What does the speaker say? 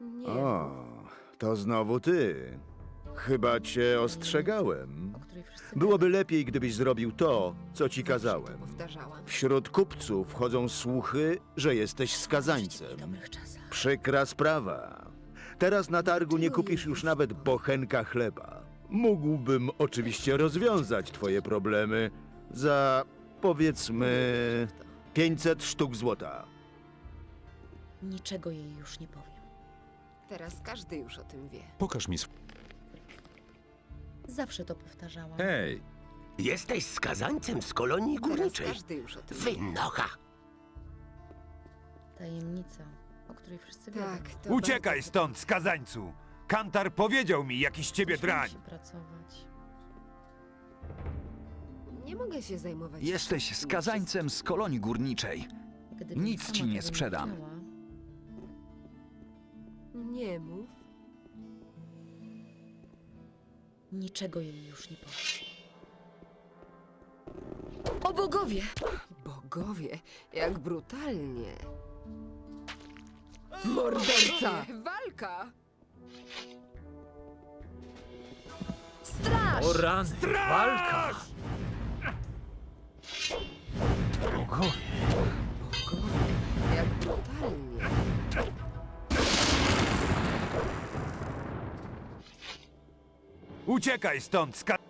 Nie, O, to znowu ty. Chyba cię ostrzegałem. o której wszyscy Byłoby lepiej, gdybyś zrobił to, co ci kazałem. powtarzałam. Wśród kupców chodzą słuchy, że jesteś W skazańcem. dobrych czasach. Przykra sprawa. Teraz na targu nie kupisz już nawet bochenka chleba. Mógłbym oczywiście rozwiązać twoje problemy za, powiedzmy, 500 sztuk złota. Niczego jej już nie powiem. Teraz każdy już o tym wie. Pokaż mi sw... Zawsze to powtarzałam. Hej, Jesteś skazańcem z kolonii Teraz górniczej. każdy już o tym wie. Wynocha! Tajemnica, o której wszyscy wiedzą. Tak, to Uciekaj bardzo- stąd, skazańcu! Kantar powiedział mi jakiś ciebie Muszę drań. pracować. Nie mogę się zajmować. Jesteś skazańcem z kolonii górniczej. Gdybym Nic sama ci nie tego sprzedam. Nie mów. Niczego jej już nie powiem. O bogowie! Bogowie, jak brutalnie. Morderca! Walka! Straż! O rany, walka! Bogowie, Bogowie, Uciekaj stąd, ska...